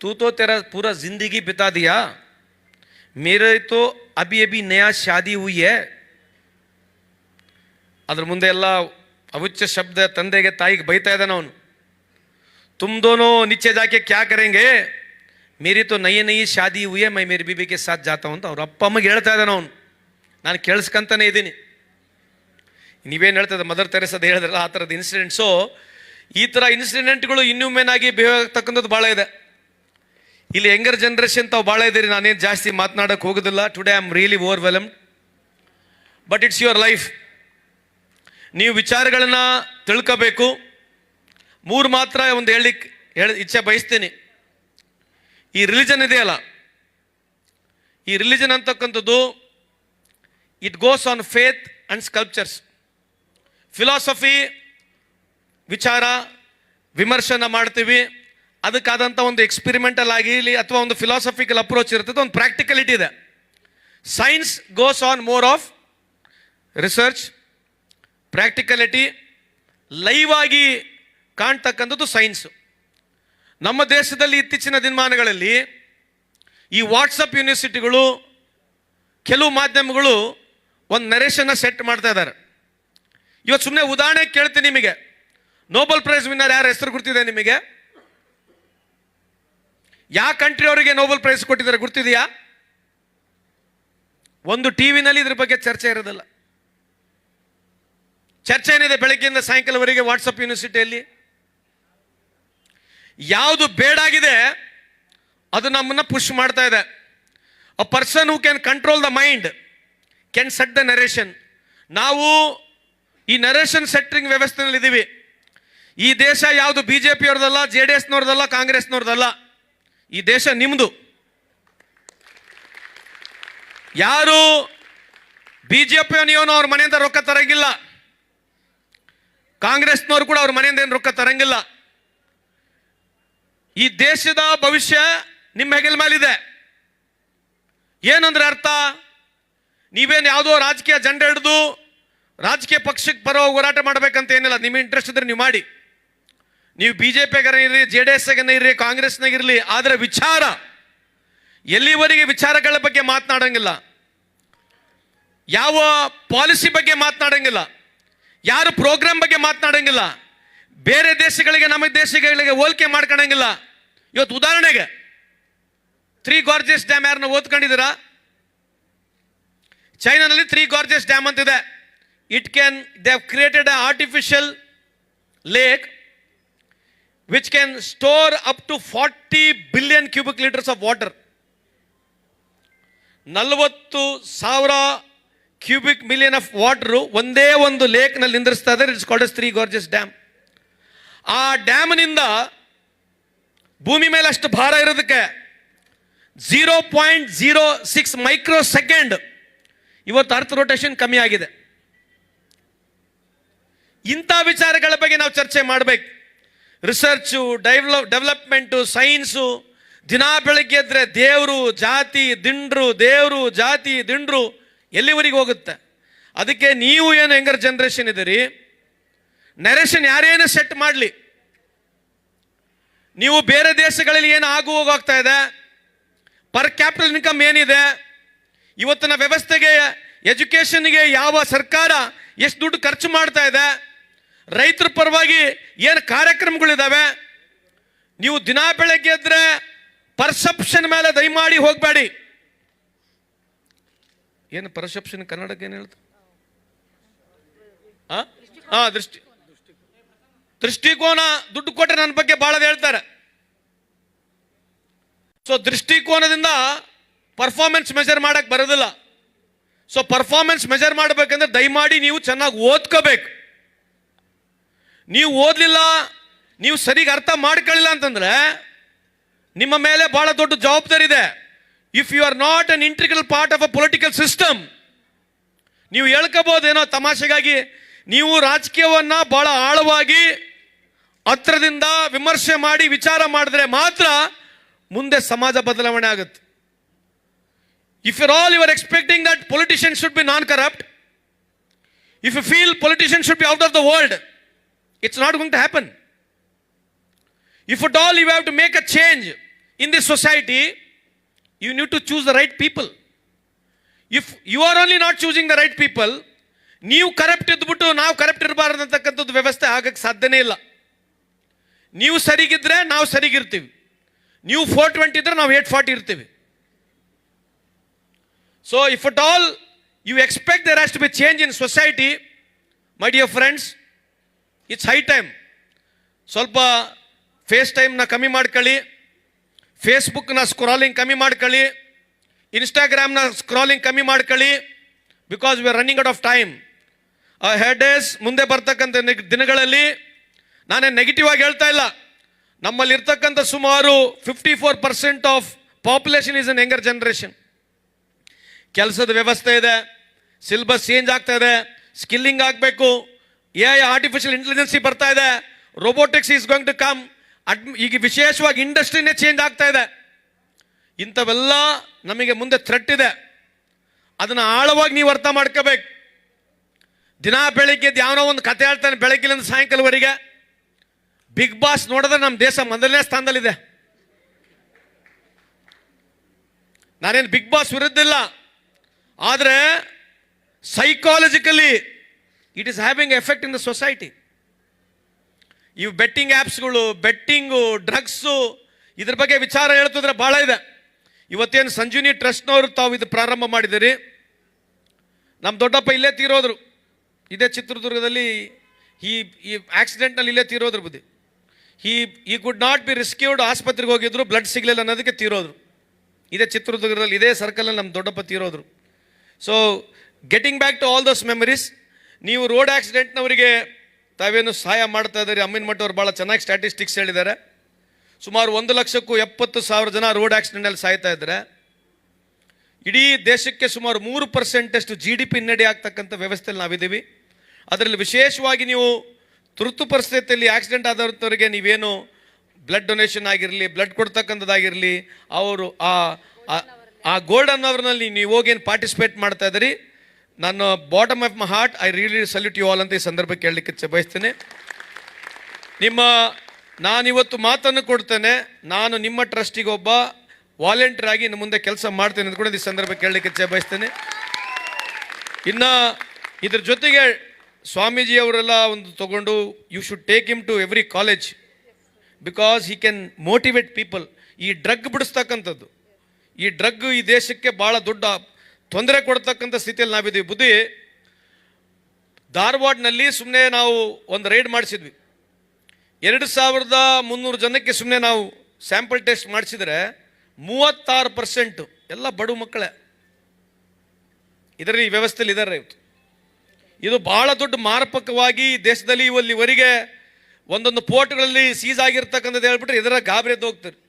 ತೂತೋ ತೆರ ಪೂರ ಜಿಂದಗಿ ಬಿತಾ ದಿಯಾ ಮೇರೆ ತೋ ಅಭಿ ಅಭಿ ನಯಾ ಶಾದಿ ಹುಯಿ ಅದ್ರ ಮುಂದೆ ಎಲ್ಲ ಅವುಚ್ಚ ಶಬ್ದ ತಂದೆಗೆ ತಾಯಿಗೆ ಬೈತಾ ಇದ್ದಾನೆ ಅವನು. ತುಮ್ದೋನೋ ನಿಚ್ಚೆ ಜಾಕೆ ಕ್ಯಾ ಕರೆಂಗೆ? ಮೇರಿ ತೋ ನಯ ನಯಿ ಶಾದಿ ಹುಯೆ, ಮೈ ಮೇರಿ ಬಿಬಿಗೆ ಸಾಧ್ ಜಾತವ ಅಂತ ಅವ್ರ ಅಪ್ಪ ಅಮ್ಮಗೆ ಹೇಳ್ತಾ ಇದ್ದಾನ ಅವನು. ನಾನು ಕೇಳಿಸ್ಕಂತಾನೆ ಇದ್ದೀನಿ. ನೀವೇನು ಹೇಳ್ತದೆ ಮದರ್ ತೆರೆಸದು ಹೇಳಿದ್ರಲ್ಲ ಆ ಥರದ ಇನ್ಸಿಡೆಂಟ್ಸು? ಈ ಥರ ಇನ್ಸಿಡೆಂಟ್ಗಳು ಮೇನಾಗಿ ಆಗಿ ಆಗ್ತಕ್ಕಂಥದ್ದು ಭಾಳ ಇದೆ. ಇಲ್ಲಿ ಯಂಗರ್ ಜನ್ರೇಷನ್ ತಾವು ಭಾಳ ಇದ್ದೀರಿ, ನಾನೇನು ಜಾಸ್ತಿ ಮಾತನಾಡೋಕ್ಕೆ ಹೋಗೋದಿಲ್ಲ. Today I am really overwhelm but it's your life ನೀವು ವಿಚಾರಗಳನ್ನ ತಿಳ್ಕೋಬೇಕು. ಮೂರು ಮಾತ್ರ ಒಂದು ಹೇಳಿಕ್ ಹೇಳ ಇಚ್ಛೆ ಬಯಸ್ತೀನಿ. ಈ ರಿಲಿಜನ್ ಇದೆಯಲ್ಲ? ಈ ರಿಲಿಜನ್ ಅಂತಕ್ಕಂಥದ್ದು, it goes on faith and sculptures. Philosophy, ವಿಚಾರ, ವಿಮರ್ಶನ ಮಾಡ್ತೀವಿ. ಅದಕ್ಕಾದಂಥ ಒಂದು ಎಕ್ಸ್ಪಿರಿಮೆಂಟಲ್ ಆಗಿರಲಿ ಅಥವಾ ಒಂದು ಫಿಲಾಸಫಿಕಲ್ ಅಪ್ರೋಚ್ ಇರ್ತದೆ, ಒಂದು ಪ್ರಾಕ್ಟಿಕಲಿಟಿ ಇದೆ. Science goes on more of research practicality live ಆಗಿ ಕಾಣ್ತಕ್ಕಂಥದ್ದು ಸೈನ್ಸು ನಮ್ಮ ದೇಶದಲ್ಲಿ ಇತ್ತೀಚಿನ ದಿನಮಾನಗಳಲ್ಲಿ ಈ ವಾಟ್ಸಪ್ ಯೂನಿವರ್ಸಿಟಿಗಳು ಕೆಲವು ಮಾಧ್ಯಮಗಳು ಒಂದು ನರೇಶನ್ನ ಸೆಟ್ ಮಾಡ್ತಾ ಇದ್ದಾರೆ. ಇವತ್ತು ಸುಮ್ಮನೆ ಉದಾಹರಣೆ ಕೇಳ್ತೀನಿ ನಿಮಗೆ. ನೋಬೆಲ್ ಪ್ರೈಸ್ ವಿನ್ನರ್ ಯಾರ ಹೆಸರು ಗುರ್ತಿದೆ ನಿಮಗೆ? ಯಾವ ಕಂಟ್ರಿ ಅವರಿಗೆ ನೋಬೆಲ್ ಪ್ರೈಸ್ ಕೊಟ್ಟಿದ್ದಾರೆ, ಗುರ್ತಿದೆಯಾ? ಒಂದು ಟಿವಿನಲ್ಲಿ ಇದ್ರ ಬಗ್ಗೆ ಚರ್ಚೆ ಇರೋದಿಲ್ಲ. ಚರ್ಚೆ ಏನಿದೆ ಬೆಳಗ್ಗೆಯಿಂದ ಸಾಯಂಕಾಲವರೆಗೆ ವಾಟ್ಸಪ್ ಯೂನಿವರ್ಸಿಟಿಯಲ್ಲಿ? ಯಾವುದು ಬೇಡಾಗಿದೆ, ಅದು ನಮ್ಮನ್ನ ಪುಷ್ ಮಾಡ್ತಾ ಇದೆ. A person who can control the mind can set the narration ನಾವು ಈ ನರೇಷನ್ ಸೆಟ್ಟಿಂಗ್ ವ್ಯವಸ್ಥೆನಲ್ಲಿ ಇದ್ದೀವಿ ಈ ದೇಶ ಯಾವುದು ಬಿ ಜೆ ಪಿಯವ್ರದಲ್ಲ ಜೆ ಡಿ ಎಸ್ನವ್ರದಲ್ಲ, ಕಾಂಗ್ರೆಸ್ನವ್ರದಲ್ಲ, ಈ ದೇಶ ನಿಮ್ಮದು ಯಾರು ಬಿ ಜೆ ಪಿಯವನು ಅವ್ರ ಮನೆಯಿಂದ ರೊಕ್ಕ ತರಂಗಿಲ್ಲ. ಕಾಂಗ್ರೆಸ್ನವ್ರು ಕೂಡ ಅವ್ರ ಮನೆಯಿಂದ ಏನು ರೊಕ್ಕ ತರಂಗಿಲ್ಲ. ಈ ದೇಶದ ಭವಿಷ್ಯ ನಿಮ್ಮ ಹೆಗಲ ಮೇಲಿದೆ. ಏನಂದ್ರೆ ಅರ್ಥ? ನೀವೇನು ಯಾವುದೋ ರಾಜಕೀಯ ಜಂಡ ಹಿಡಿದು ರಾಜಕೀಯ ಪಕ್ಷಕ್ಕೆ ಬರೋ ಹೋರಾಟ ಮಾಡಬೇಕಂತ ಏನಿಲ್ಲ. ನಿಮ್ಮ ಇಂಟ್ರೆಸ್ಟ್ ಇದ್ರೆ ನೀವು ಮಾಡಿ. ನೀವು ಬಿ ಜೆ ಪಿಗಾರ ಇರ್ರಿ, ಜೆ ಡಿ ಎಸ್ ಇರ್ರಿ, ಕಾಂಗ್ರೆಸ್ನಾಗ ಇರಲಿ, ಆದರೆ ವಿಚಾರ ಎಲ್ಲಿವರೆಗೆ ವಿಚಾರಗಳ ಬಗ್ಗೆ ಮಾತನಾಡಂಗಿಲ್ಲ. ಯಾವ ಪಾಲಿಸಿ ಬಗ್ಗೆ ಮಾತನಾಡಂಗಿಲ್ಲ. ಯಾರು ಪ್ರೋಗ್ರಾಮ್ ಬಗ್ಗೆ ಮಾತನಾಡಂಗಿಲ್ಲ. ಬೇರೆ ದೇಶಗಳಿಗೆ, ನಮ್ಮ ದೇಶಗಳಿಗೆ ಹೋಲಿಕೆ ಮಾಡ್ಕೊಳಂಗಿಲ್ಲ ಇವತ್ತು ಉದಾಹರಣೆಗೆ ತ್ರೀ ಗಾರ್ಜೆಸ್ ಡ್ಯಾಮ್ ಯಾರನ್ನ ಓದ್ಕೊಂಡಿದ್ದೀರಾ? ಚೈನಾದಲ್ಲಿ ತ್ರೀ ಗಾರ್ಜೆಸ್ ಡ್ಯಾಮ್ ಅಂತಿದೆ. It can they have created a artificial lake which can store up to forty billion cubic litres of water ನಲವತ್ತು ಸಾವಿರ ಕ್ಯೂಬಿಕ್ ಮಿಲಿಯನ್ ಆಫ್ ವಾಟರು ಒಂದೇ ಒಂದು ಲೇಕ್ನಲ್ಲಿ ನಿಂದಿರಿಸ್ತಾ ಇದ್ದಾರೆ. It's called Three Gorges Dam ಆ ಡ್ಯಾಮ್ನಿಂದ ಭೂಮಿ ಮೇಲೆ ಅಷ್ಟು ಭಾರ ಇರೋದಕ್ಕೆ zero point zero six micro second ಇವತ್ತು ಅರ್ಥ ರೊಟೇಷನ್ ಕಮ್ಮಿ ಆಗಿದೆ. ಇಂಥ ವಿಚಾರಗಳ ಬಗ್ಗೆ ನಾವು ಚರ್ಚೆ ಮಾಡಬೇಕು. ರಿಸರ್ಚು ಡೆವಲಪ್ ಡೆವಲಪ್ಮೆಂಟು ಸೈನ್ಸು ದಿನ ಬೆಳಗ್ಗೆ ಎದ್ರೆ ದೇವರು, ಜಾತಿ, ದಿಂಡ್ರು, ದೇವರು, ಜಾತಿ, ದಿಂಡ್ರು ಎಲ್ಲಿವರೆಗೆ ಹೋಗುತ್ತೆ? ಅದಕ್ಕೆ ನೀವು ಏನು ಯಂಗರ್ ಜನ್ರೇಷನ್ ಇದ್ದೀರಿ? ನರೇಷನ್ ಯಾರೇನು ಸೆಟ್ ಮಾಡಲಿ? ನೀವು ಬೇರೆ ದೇಶಗಳಲ್ಲಿ ಏನು ಆಗು ಹೋಗ್ತಾ ಇದೆ? ಪರ್ ಕ್ಯಾಪಿಟಲ್ ಇನ್ಕಮ್ ಏನಿದೆ? ಇವತ್ತಿನ ವ್ಯವಸ್ಥೆಗೆ ಎಜುಕೇಷನ್ಗೆ ಯಾವ ಸರ್ಕಾರ ಎಷ್ಟು ದುಡ್ಡು ಖರ್ಚು ಮಾಡ್ತಾ ಇದೆ? ರೈತರ ಪರವಾಗಿ ಏನು ಕಾರ್ಯಕ್ರಮಗಳಿದ್ದಾವೆ ನೀವು ದಿನ ಬೆಳಗ್ಗೆ ಎದ್ರೆ ಪರ್ಸೆಪ್ಷನ್ ಮೇಲೆ ದಯಮಾಡಿ ಹೋಗಬೇಡಿ. ಏನು ಪರ್ಸೆಪ್ಷನ್ ಕನ್ನಡಕ್ಕೆ ಏನು ಹೇಳ್ತು? ಹಾ ದೃಷ್ಟಿ ದೃಷ್ಟಿಕೋನ ದುಡ್ಡು ಕೊಟ್ಟರೆ ನನ್ನ ಬಗ್ಗೆ ಭಾಳ ಹೇಳ್ತಾರೆ. ಸೊ ದೃಷ್ಟಿಕೋನದಿಂದ ಪರ್ಫಾರ್ಮೆನ್ಸ್ ಮೆಜರ್ ಮಾಡಕ್ಕೆ ಬರೋದಿಲ್ಲ. ಸೊ ಪರ್ಫಾರ್ಮೆನ್ಸ್ ಮೆಜರ್ ಮಾಡಬೇಕಂದ್ರೆ ದಯಮಾಡಿ ನೀವು ಚೆನ್ನಾಗಿ ಓದ್ಕೋಬೇಕು. ನೀವು ಓದಲಿಲ್ಲ, ನೀವು ಸರಿಗೆ ಅರ್ಥ ಮಾಡ್ಕೊಳ್ಳಿಲ್ಲ ಅಂತಂದ್ರೆ ನಿಮ್ಮ ಮೇಲೆ ಭಾಳ ದೊಡ್ಡ ಜವಾಬ್ದಾರಿ ಇದೆ. If you are not an integral part of a political system ನೀವು ಹೇಳ್ಕೋಬೋದೇನೋ ತಮಾಷೆಗಾಗಿ, ನೀವು ರಾಜಕೀಯವನ್ನು ಭಾಳ ಆಳವಾಗಿ, ಹತ್ರದಿಂದ ವಿಮರ್ಶೆ ಮಾಡಿ ವಿಚಾರ ಮಾಡಿದ್ರೆ ಮಾತ್ರ ಮುಂದೆ ಸಮಾಜ ಬದಲಾವಣೆ ಆಗುತ್ತೆ. If you're all your expecting that politician should be non corrupt if you feel politician should be out of the world it's not going to happen if it all you have to make a change in this society you need to choose the right people. If you are only not choosing the right people, ನೀವು ಕರಪ್ಟ್ ಇದ್ಬಿಟ್ಟು ನಾವು ಕರಪ್ಟ್ ಇರಬಾರ್ದು ಅಂತಕ್ಕಂಥದ್ದು ವ್ಯವಸ್ಥೆ ಆಗಕ್ಕೆ ಸಾಧ್ಯನೇ ಇಲ್ಲ. ನೀವು ಸರಿಗಿದ್ರೆ ನಾವು ಸರಿಗಿರ್ತೀವಿ. ನೀವು ಫೋರ್ ಟ್ವೆಂಟಿ ಇದ್ರೆ ನಾವು ಏಟ್ ಫಾರ್ಟಿ ಇರ್ತೀವಿ. So if at all you expect there has to be change in society my dear friends it's high time ಸ್ವಲ್ಪ ಫೇಸ್ ಟೈಮ್ನ ಕಮ್ಮಿ ಮಾಡ್ಕೊಳ್ಳಿ. ಫೇಸ್ಬುಕ್ನ ಸ್ಕ್ರಾಲಿಂಗ್ ಕಮ್ಮಿ ಮಾಡ್ಕೊಳ್ಳಿ. ಇನ್ಸ್ಟಾಗ್ರಾಮ್ನ ಸ್ಕ್ರಾಲಿಂಗ್ ಕಮ್ಮಿ ಮಾಡ್ಕೊಳ್ಳಿ. Because we are running out of time head days ಮುಂದೆ ಬರ್ತಕ್ಕಂಥ ದಿನಗಳಲ್ಲಿ ನಾನೇ ನೆಗೆಟಿವ್ ಆಗಿ ಹೇಳ್ತಾ ಇಲ್ಲ. ನಮ್ಮಲ್ಲಿ ಇರ್ತಕ್ಕಂಥ ಸುಮಾರು fifty four percent of population is an younger generation ಕೆಲಸದ ವ್ಯವಸ್ಥೆ ಇದೆ ಸಿಲೆಬಸ್ ಚೇಂಜ್ ಆಗ್ತಾ ಇದೆ ಸ್ಕಿಲ್ಲಿಂಗ್ ಆಗಬೇಕು ಎ ಐ ಆರ್ಟಿಫಿಷಿಯಲ್ ಇಂಟೆಲಿಜೆನ್ಸಿ ಬರ್ತಾ ಇದೆ robotics is going to come ahead ಈಗ ವಿಶೇಷವಾಗಿ ಇಂಡಸ್ಟ್ರಿನೇ ಚೇಂಜ್ ಆಗ್ತಾ ಇದೆ. ಇಂಥವೆಲ್ಲ ನಮಗೆ ಮುಂದೆ ಥ್ರೆಟ್ ಇದೆ. ಅದನ್ನು ಆಳವಾಗಿ ನೀವು ಅರ್ಥ ಮಾಡ್ಕೋಬೇಕು. ದಿನ ಬೆಳಿಗ್ಗೆ ಯಾವನೋ ಒಂದು ಕತೆ ಹೇಳ್ತಾನೆ ಬೆಳಗ್ಗೆಲಿಂದ ಸಾಯಂಕಾಲವರೆಗೆ. ಬಿಗ್ ಬಾಸ್ ನೋಡಿದ್ರೆ ನಮ್ಮ ದೇಶ ಮೊದಲನೇ ಸ್ಥಾನದಲ್ಲಿದೆ. ನಾನೇನು ಬಿಗ್ ಬಾಸ್ ವಿರುದ್ಧ ಇಲ್ಲ. ಆದರೆ psychologically it is having effect in the society ಇವು ಬೆಟ್ಟಿಂಗ್ ಆ್ಯಪ್ಸ್ಗಳು ಬೆಟ್ಟಿಂಗು ಡ್ರಗ್ಸು ಇದ್ರ ಬಗ್ಗೆ ವಿಚಾರ ಹೇಳ್ತಿದ್ರೆ ಭಾಳ ಇದೆ. ಇವತ್ತೇನು ಸಂಜೀವಿನಿ ಟ್ರಸ್ಟ್ನವರು ತಾವು ಇದು ಪ್ರಾರಂಭ ಮಾಡಿದಿರಿ ನಮ್ಮ ದೊಡ್ಡಪ್ಪ ಇಲ್ಲೇ ತೀರೋದ್ರು. ಇದೇ ಚಿತ್ರದುರ್ಗದಲ್ಲಿ ಈ ಈ ಆಕ್ಸಿಡೆಂಟ್ನಲ್ಲಿ ಇಲ್ಲೇ ತೀರೋದ್ರ ಬುದ್ಧಿ. ಈ ಈ ಕುಡ್ ನಾಟ್ ಬಿ ರಿಸ್ಕ್ಯೂಡ್ ಆಸ್ಪತ್ರೆಗೆ ಹೋಗಿದ್ರು ಬ್ಲಡ್ ಸಿಗಲಿಲ್ಲ ಅನ್ನೋದಕ್ಕೆ ತೀರೋದ್ರು. ಇದೇ ಚಿತ್ರದುರ್ಗದಲ್ಲಿ ಇದೇ ಸರ್ಕಲಲ್ಲಿ ನಮ್ಮ ದೊಡ್ಡಪ್ಪ ತೀರೋದ್ರು. So getting back to all those memories ನೀವು ರೋಡ್ ಆಕ್ಸಿಡೆಂಟ್ನವರಿಗೆ ತಾವೇನು ಸಹಾಯ ಮಾಡ್ತಾ ಇದ್ದಾರೆ? ಅಮ್ಮಿನ ಮಠ ಅವ್ರು ಭಾಳ ಚೆನ್ನಾಗಿ ಸ್ಟ್ಯಾಟಿಸ್ಟಿಕ್ಸ್ ಹೇಳಿದ್ದಾರೆ. ಸುಮಾರು ಒಂದು ಲಕ್ಷಕ್ಕೂ ಎಪ್ಪತ್ತು ಸಾವಿರ ಜನ ರೋಡ್ ಆಕ್ಸಿಡೆಂಟಲ್ಲಿ ಸಾಯ್ತಾ ಇದ್ದಾರೆ. ಇಡೀ ದೇಶಕ್ಕೆ ಸುಮಾರು ಮೂರು ಪರ್ಸೆಂಟಷ್ಟು ಜಿ ಡಿ ಪಿ ಹಿನ್ನಡೆ ಆಗ್ತಕ್ಕಂಥ ವ್ಯವಸ್ಥೆಯಲ್ಲಿ ನಾವಿದ್ದೀವಿ. ಅದರಲ್ಲಿ ವಿಶೇಷವಾಗಿ ನೀವು ತುರ್ತು ಪರಿಸ್ಥಿತಿಯಲ್ಲಿ ಆಕ್ಸಿಡೆಂಟ್ ಆದಂಥವ್ರಿಗೆ ನೀವೇನು ಬ್ಲಡ್ ಡೊನೇಷನ್ ಆಗಿರಲಿ ಬ್ಲಡ್ ಕೊಡ್ತಕ್ಕಂಥದ್ದಾಗಿರಲಿ, ಅವರು ಆ ಗೋಲ್ಡನ್ ಅವರ್ನಲ್ಲಿ ನೀವು ಹೋಗೇನು ಪಾರ್ಟಿಸಿಪೇಟ್ ಮಾಡ್ತಾ ಇದ್ದೀರಿ? ನಾನು bottom of my heart I really salute you all ಅಂತ ಈ ಸಂದರ್ಭಕ್ಕೆ ಇಚ್ಛೆ ಬಯಸ್ತೇನೆ. ನಿಮ್ಮ, ನಾನಿವತ್ತು ಮಾತನ್ನು ಕೊಡ್ತೇನೆ. ನಾನು ನಿಮ್ಮ ಟ್ರಸ್ಟಿಗೆ ಒಬ್ಬ ವಾಲಂಟಿಯರ್ ಆಗಿ ಇನ್ನು ಮುಂದೆ ಕೆಲಸ ಮಾಡ್ತೇನೆ ಅಂತ ಕೂಡ ಈ ಸಂದರ್ಭಕ್ಕೆ ಹೇಳಲಿಕ್ಕೆ ಬಯಸ್ತೇನೆ. ಇನ್ನು ಇದ್ರ ಜೊತೆಗೆ ಸ್ವಾಮೀಜಿ ಅವರೆಲ್ಲ ಒಂದು ತಗೊಂಡು you should take him to every college because he can motivate people ಈ ಡ್ರಗ್ ಬಿಡಿಸ್ತಕ್ಕಂಥದ್ದು. ಈ ಡ್ರಗ್ ಈ ದೇಶಕ್ಕೆ ಭಾಳ ದೊಡ್ಡ ತೊಂದರೆ ಕೊಡ್ತಕ್ಕಂಥ ಸ್ಥಿತಿಯಲ್ಲಿ ನಾವಿದ್ದೀವಿ. ಬುದ್ಧಿ, ಧಾರವಾಡನಲ್ಲಿ ಸುಮ್ಮನೆ ನಾವು ಒಂದು ರೈಡ್ ಮಾಡಿಸಿದ್ವಿ. ಎರಡು ಸಾವಿರದ ಮುನ್ನೂರು ಜನಕ್ಕೆ ಸುಮ್ಮನೆ ನಾವು ಸ್ಯಾಂಪಲ್ ಟೆಸ್ಟ್ ಮಾಡಿಸಿದರೆ ಮೂವತ್ತಾರು ಪರ್ಸೆಂಟು ಎಲ್ಲ ಬಡ ಮಕ್ಕಳೇ. ಇದರಲ್ಲಿ ವ್ಯವಸ್ಥೆಯಲ್ಲಿ ಇದ್ದಾರೆ ಇವತ್ತು. ಇದು ಬಹಳ ದೊಡ್ಡ ಮಾರ್ಪಕವಾಗಿ ದೇಶದಲ್ಲಿ ಇವಲ್ಲಿವರೆಗೆ ಒಂದೊಂದು ಪೋರ್ಟ್ಗಳಲ್ಲಿ ಸೀಸ್ ಆಗಿರ್ತಕ್ಕಂಥದ್ದು ಹೇಳ್ಬಿಟ್ರೆ ಇದರ ಗಾಬರಿ ಎದ್ದು ಹೋಗ್ತಾರೆ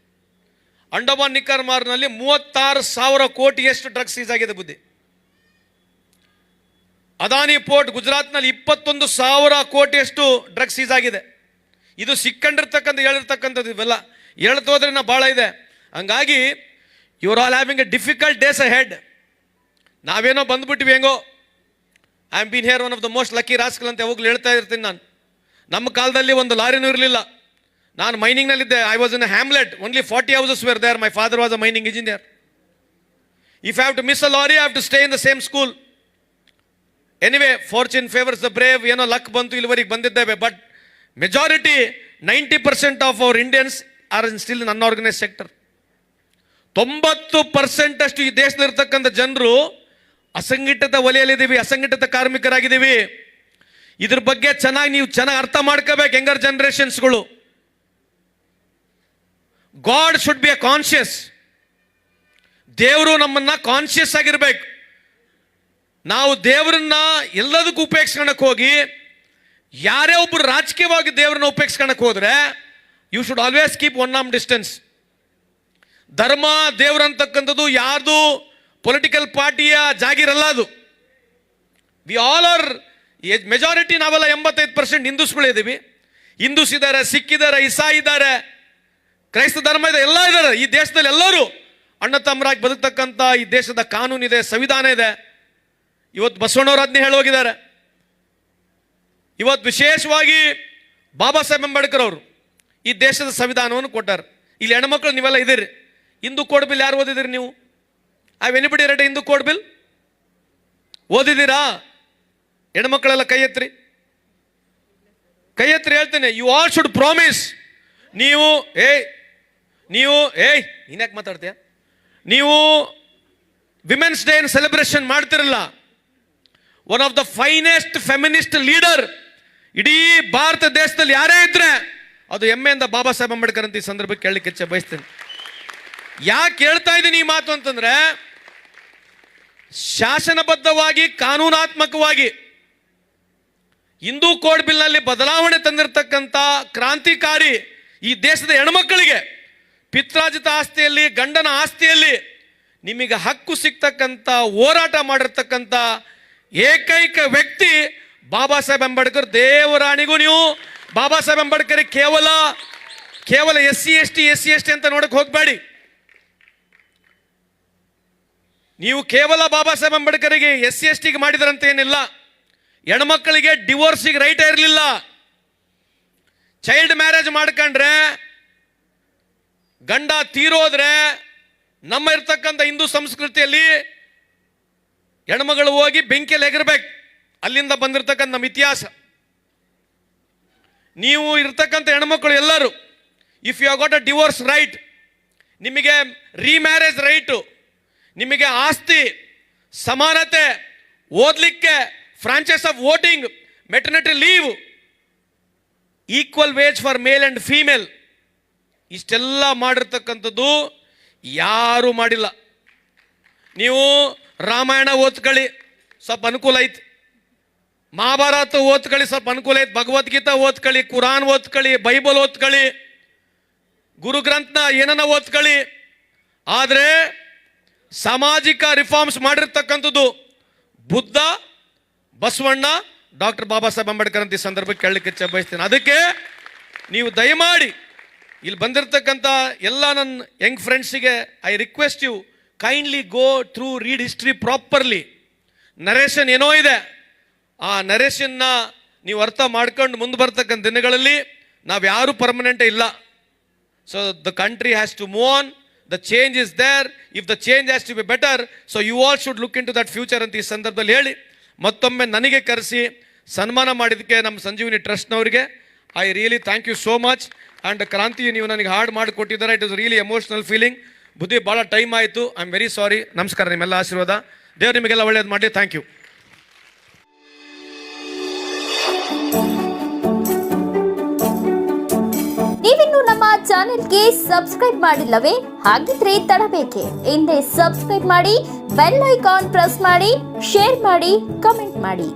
ಅಂಡಮಾನ್ ನಿಕೋಬಾರ್ನಲ್ಲಿ ಮೂವತ್ತಾರು ಸಾವಿರ ಕೋಟಿಯಷ್ಟು ಡ್ರಗ್ಸ್ ಸೀಸ್ ಆಗಿದೆ ಬುದ್ಧಿ. ಅದಾನಿ ಪೋರ್ಟ್ ಗುಜರಾತ್ನಲ್ಲಿ ಇಪ್ಪತ್ತೊಂದು ಸಾವಿರ ಕೋಟಿಯಷ್ಟು ಡ್ರಗ್ಸ್ ಸೀಸ್ ಆಗಿದೆ. ಇದು ಸಿಕ್ಕಂಡಿರ್ತಕ್ಕಂಥ, ಹೇಳಿರ್ತಕ್ಕಂಥದ್ದು ಇವೆಲ್ಲ. ಹೇಳ್ತಾ ಭಾಳ ಇದೆ. ಹಂಗಾಗಿ your all having a difficult days ahead ನಾವೇನೋ ಬಂದ್ಬಿಟ್ವಿ ಹೆಂಗೋ? I am been here one of the most lucky rascal ಅಂತ ಯಾವಾಗಲೂ ಹೇಳ್ತಾ ಇರ್ತೀನಿ ನಾನು. ನಮ್ಮ ಕಾಲದಲ್ಲಿ ಒಂದು ಲಾರಿನೂ ಇರಲಿಲ್ಲ. ನಾನು ಮೈನಿಂಗ್ನಲ್ಲಿದ್ದೆ I was in hamlet only forty houses where there my father was a mining engineer if have to miss a lorry have to stay in the same school anyway fortune favours the brave ಏನೋ ಲಕ್ ಬಂತು ಇಲ್ಲಿವರೆಗೆ ಬಂದಿದ್ದೇವೆ. But majority ninety percent of our Indians are in still in unorganised sector ತೊಂಬತ್ತು ಪರ್ಸೆಂಟ್ ಅಷ್ಟು ಈ ದೇಶದಲ್ಲಿರ್ತಕ್ಕಂಥ ಜನರು ಅಸಂಘಟಿತ ವಲಯಲ್ಲಿದ್ದೀವಿ ಅಸಂಘಟಿತ ಕಾರ್ಮಿಕರಾಗಿದ್ದೀವಿ. ಇದ್ರ ಬಗ್ಗೆ ಚೆನ್ನಾಗಿ ನೀವು ಚೆನ್ನಾಗಿ ಅರ್ಥ ಮಾಡ್ಕೋಬೇಕು younger ಜನರೇಷನ್ಸ್ಗಳು god should be a conscious ದೇವರು ನಮ್ಮನ್ನ ಕಾನ್ಶಿಯಸ್ ಆಗಿರ್ಬೇಕು. ನಾವು ದೇವರನ್ನ ಎಲ್ಲದಕ್ಕೂ ಉಪಯೋಗಿಸ್ಕೊಳಕ್ಕೆ ಹೋಗಿ, ಯಾರೇ ಒಬ್ಬರು ರಾಜಕೀಯವಾಗಿ ದೇವರನ್ನ ಉಪಯೋಗಿಸ್ಕೊಳಕ್ಕೆ ಹೋದ್ರೆ you should always keep one arm distance ಧರ್ಮ ದೇವರಂತಕ್ಕಂಥದ್ದು ಯಾರ್ದು ಪೊಲಿಟಿಕಲ್ ಪಾರ್ಟಿಯ ಜಾಗಿರಲ್ಲ ಅದು. ವಿ ಆಲ್ ಆರ್ ಮೆಜಾರಿಟಿ ನಾವೆಲ್ಲ ಎಂಬತ್ತೈದು ಪರ್ಸೆಂಟ್ ಹಿಂದೂಸ್ಗಳಿದ್ದೀವಿ ಹಿಂದೂಸ್ ಇದ್ದಾರೆ ಸಿಖ್ ಇದ್ದಾರೆ ಇಸಾ ಇದ್ದಾರೆ. ಕ್ರೈಸ್ತ ಧರ್ಮ ಇದೆ, ಎಲ್ಲ ಇದ್ದಾರೆ ಈ ದೇಶದಲ್ಲಿ ಎಲ್ಲರೂ ಅಣ್ಣ ತಮ್ಮರಾಗಿ ಬದುಕ್ತಕ್ಕಂಥ ಈ ದೇಶದ ಕಾನೂನಿದೆ, ಸಂವಿಧಾನ ಇದೆ. ಇವತ್ತು ಬಸವಣ್ಣವ್ರು ಅದನ್ನೇ ಹೇಳೋಗಿದ್ದಾರೆ. ಇವತ್ತು ವಿಶೇಷವಾಗಿ ಬಾಬಾ ಸಾಹೇಬ್ ಅಂಬೇಡ್ಕರ್ ಅವರು ಈ ದೇಶದ ಸಂವಿಧಾನವನ್ನು ಕೊಟ್ಟಾರೆ. ಇಲ್ಲಿ ಹೆಣ್ಮಕ್ಳು ನೀವೆಲ್ಲ ಇದ್ದೀರಿ. ಹಿಂದೂ ಕೋಡ್ ಬಿಲ್ ಯಾರು ಓದಿದಿರಿ ನೀವು? ಆ ವೆನಿಬಿಡಿ ರೆಡ್ ಹಿಂದೂ ಕೋಡ್ ಬಿಲ್? ಓದಿದ್ದೀರಾ? ಹೆಣ್ಮಕ್ಳೆಲ್ಲ ಕೈ ಎತ್ರಿ. ಕೈ ಎತ್ರಿ ಹೇಳ್ತೇನೆ ಯು ಆಲ್ ಶುಡ್ ಪ್ರಾಮಿಸ್ ನೀವು, ಏಯ್ ನೀವು, ಏಯ್ ಇನ್ಯಾಕೆ ಮಾತಾಡ್ತೀಯ? ನೀವು ವಿಮೆನ್ಸ್ ಡೇ ಸೆಲೆಬ್ರೇಷನ್ ಮಾಡ್ತಿರಲ್ಲ. One of the finest feminist leader ಇಡೀ ಭಾರತ ದೇಶದಲ್ಲಿ ಯಾರೇ ಇದ್ರೆ ಅದು ಹೆಮ್ಮೆಯಿಂದ ಬಾಬಾ ಸಾಹೇಬ್ ಅಂಬೇಡ್ಕರ್ ಅಂತ ಈ ಸಂದರ್ಭಕ್ಕೆ ಕೇಳಲಿಕ್ಕೆ ಇಚ್ಛೆ ಬಯಸ್ತೇನೆ. ಯಾಕೆ ಹೇಳ್ತಾ ಇದ್ದೀನಿ ಈ ಮಾತು ಅಂತಂದ್ರೆ, ಶಾಸನಬದ್ಧವಾಗಿ, ಕಾನೂನಾತ್ಮಕವಾಗಿ ಹಿಂದೂ ಕೋಡ್ ಬಿಲ್ನಲ್ಲಿ ಬದಲಾವಣೆ ತಂದಿರತಕ್ಕಂಥ ಕ್ರಾಂತಿಕಾರಿ ಈ ದೇಶದ ಹೆಣ್ಮಕ್ಕಳಿಗೆ ಪಿತ್ರಾಜಿತ ಆಸ್ತಿಯಲ್ಲಿ, ಗಂಡನ ಆಸ್ತಿಯಲ್ಲಿ ನಿಮಗೆ ಹಕ್ಕು ಸಿಗ್ತಕ್ಕಂಥ, ಹೋರಾಟ ಮಾಡಿರ್ತಕ್ಕಂಥ ಏಕೈಕ ವ್ಯಕ್ತಿ ಬಾಬಾ ಸಾಹೇಬ್ ಅಂಬೇಡ್ಕರ್. ದೇವರಾಣಿಗೂ ನೀವು ಬಾಬಾ ಸಾಹೇಬ್ ಅಂಬೇಡ್ಕರ್ ಕೇವಲ ಕೇವಲ S C S T S C S T ಅಂತ ನೋಡಕ್ ಹೋಗಬೇಡಿ. ನೀವು ಕೇವಲ ಬಾಬಾ ಸಾಹೇಬ್ ಅಂಬೇಡ್ಕರ್ಗೆ ಎಸ್ ಸಿ ಎಸ್ ಟಿಗೆ ಮಾಡಿದ್ರಂತ ಏನಿಲ್ಲ. ಹೆಣ್ಮಕ್ಳಿಗೆ ಡಿವೋರ್ಸಿಗೆ ರೈಟ್ ಇರಲಿಲ್ಲ. ಚೈಲ್ಡ್ ಮ್ಯಾರೇಜ್ ಮಾಡ್ಕೊಂಡ್ರೆ ಗಂಡ ತೀರೋದ್ರೆ ನಮ್ಮ ಇರ್ತಕ್ಕಂಥ ಹಿಂದೂ ಸಂಸ್ಕೃತಿಯಲ್ಲಿ ಹೆಣ್ಮಗಳು ಹೋಗಿ ಬೆಂಕಿಯಲ್ಲಿ ಎಗರ್ಬೇಕು ಅಲ್ಲಿಂದ ಬಂದಿರತಕ್ಕಂಥ ನಮ್ಮ ಇತಿಹಾಸ. ನೀವು ಇರ್ತಕ್ಕಂಥ ಹೆಣ್ಮಕ್ಳು ಎಲ್ಲರೂ if you got a divorce right ನಿಮಗೆ ರೀಮ್ಯಾರೇಜ್ ರೈಟು ನಿಮಗೆ ಆಸ್ತಿ, ಸಮಾನತೆ ಓದಲಿಕ್ಕೆ franchise of voting maternity leave equal wage for male and female ಇಷ್ಟೆಲ್ಲ ಮಾಡಿರ್ತಕ್ಕಂಥದ್ದು ಯಾರೂ ಮಾಡಿಲ್ಲ. ನೀವು ರಾಮಾಯಣ ಓದ್ಕೊಳ್ಳಿ, ಸ್ವಲ್ಪ ಅನುಕೂಲ ಐತಿ. ಮಹಾಭಾರತ ಓದ್ಕೊಳ್ಳಿ, ಸ್ವಲ್ಪ ಅನುಕೂಲ ಐತೆ. ಭಗವದ್ಗೀತಾ ಓದ್ಕೊಳ್ಳಿ, ಕುರಾನ್ ಓದ್ಕೊಳ್ಳಿ, ಬೈಬಲ್ ಓದ್ಕೊಳ್ಳಿ, ಗುರು ಗ್ರಂಥನ ಏನನ್ನ ಓದ್ಕೊಳ್ಳಿ. ಆದರೆ ಸಾಮಾಜಿಕ ರಿಫಾರ್ಮ್ಸ್ ಮಾಡಿರ್ತಕ್ಕಂಥದ್ದು ಬುದ್ಧ, ಬಸವಣ್ಣ, ಡಾಕ್ಟರ್ ಬಾಬಾ ಸಾಹೇಬ್ ಅಂಬೇಡ್ಕರ್ ಅಂತ ಈ ಸಂದರ್ಭಕ್ಕೆ ಕೇಳಲಿಕ್ಕೆ ಬಯಸ್ತೇನೆ. ಅದಕ್ಕೆ ನೀವು ದಯಮಾಡಿ ಇಲ್ಲಿ ಬಂದಿರತಕ್ಕಂಥ ಎಲ್ಲ ನನ್ನ ಯಂಗ್ ಫ್ರೆಂಡ್ಸಿಗೆ I request you kindly go through read history properly narration ಏನೋ ಇದೆ. ಆ ನರೇಶನ್ನ ನೀವು ಅರ್ಥ ಮಾಡ್ಕೊಂಡು ಮುಂದೆ ಬರ್ತಕ್ಕಂಥ ದಿನಗಳಲ್ಲಿ ನಾವು ಯಾರೂ ಪರ್ಮನೆಂಟ್ ಇಲ್ಲ. So the country has to move on the change is there if the change has to be better so you all should look into that future ಅಂತ ಈ ಸಂದರ್ಭದಲ್ಲಿ ಹೇಳಿ. ಮತ್ತೊಮ್ಮೆ ನನಗೆ ಕರೆಸಿ ಸನ್ಮಾನ ಮಾಡಿದ್ದಕ್ಕೆ ನಮ್ಮ ಸಂಜೀವಿನಿ ಟ್ರಸ್ಟ್ನವರಿಗೆ I really thank you so much and Kranti ನೀವು ನನಗೆ ಹಾಡು ಮಾಡಿಕೊಟ್ಟಿದ್ದಾರೆ it is really emotional feeling ಬುದ್ಧಿ ಭಾಳ ಟೈಮ್ ಆಯಿತು. ಐ ಆಮ್ ವೆರಿ ಸಾರಿ ನಮಸ್ಕಾರ ನಿಮ್ಮೆಲ್ಲ ಆಶೀರ್ವಾದ. ದೇವ್ರು ನಿಮಗೆಲ್ಲ ಒಳ್ಳೇದು ಮಾಡಿ ಥ್ಯಾಂಕ್ ಯು ನೀವಿನ್ನು ನಮ್ಮ ಚಾನೆಲ್ಗೆ ಸಬ್ಸ್ಕ್ರೈಬ್ ಮಾಡಿಲ್ಲವೇ? ಹಾಗಿದ್ರೆ ತಡಬೇಕೆ. ಹಿಂದೆ ಸಬ್ಸ್ಕ್ರೈಬ್ ಮಾಡಿ ಬೆಲ್ ಐಕಾನ್ ಪ್ರೆಸ್ ಮಾಡಿ ಶೇರ್ ಮಾಡಿ ಕಮೆಂಟ್ ಮಾಡಿ.